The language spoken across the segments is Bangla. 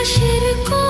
aşırı cor.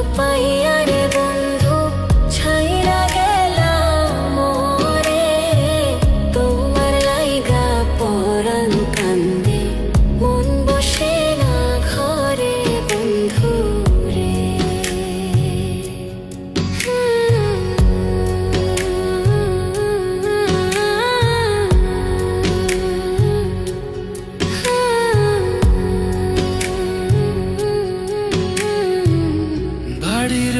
पय्या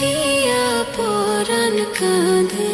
দিয়া পরাণ কাঁধে